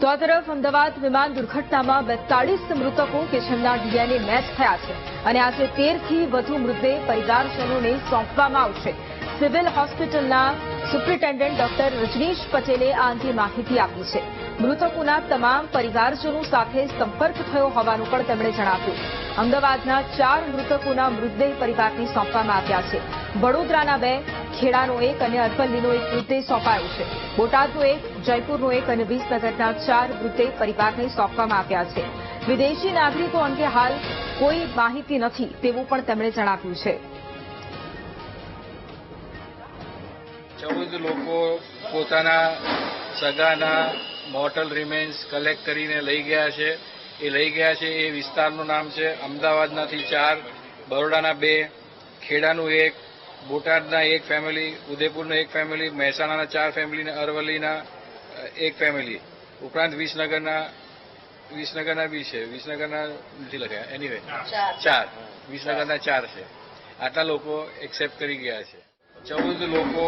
તો આ તરફ અમદાવાદ વિમાન દુર્ઘટનામાં બેતાળીસ મૃતકો કે જેમના ડીએનએ મેચ થયા છે અને આજે તેરથી વધુ મૃતદેહ પરિવારજનોને સોંપવામાં આવશે. સિવિલ હોસ્પિટલના સુપ્રિન્ટેન્ડન્ટ ડોક્ટર રજનીશ પટેલે આ અંગે માહિતી આપી છે. મૃતકોના તમામ પરિવારજનો સાથે સંપર્ક થયો હોવાનું પણ તેમણે જણાવ્યું. અમદાવાદના ચાર મૃતકોના મૃતદેહ પરિવારને સોંપવામાં આવ્યા છે. વડોદરાના બે ખેડાનો એક અને અરવલ્લીનો એક વૃદ્ધે સોંપાયો છે. બોટાદનો એક, જયપુરનો એક અને વિસનગરના ચાર વૃદ્ધે પરિવારને સોંપવામાં આવ્યા છે. વિદેશી નાગરિકો અંગે હાલ કોઈ માહિતી નથી તેવું પણ તેમણે જણાવ્યું છે. ચૌદ લોકો પોતાના સગાના મોર્ટલ રિમેન્સ કલેક્ટ કરીને લઈ ગયા છે. એ લઈ ગયા છે એ વિસ્તારનું નામ છે. અમદાવાદનાથી ચાર, બરોડાના બે, ખેડાનું એક બોટાદના એક ફેમિલી ઉદયપુરના એક ફેમિલી મહેસાણાના ચાર ફેમિલી અરવલ્લીના એક ફેમિલી ઉપરાંત વિસનગરના વિસનગરના બી છે. વિસનગરના નથી લખ્યા. એનીવે ચાર. વિસનગરના ચાર છે. આટલા લોકો એક્સેપ્ટ કરી ગયા છે. ચૌદ લોકો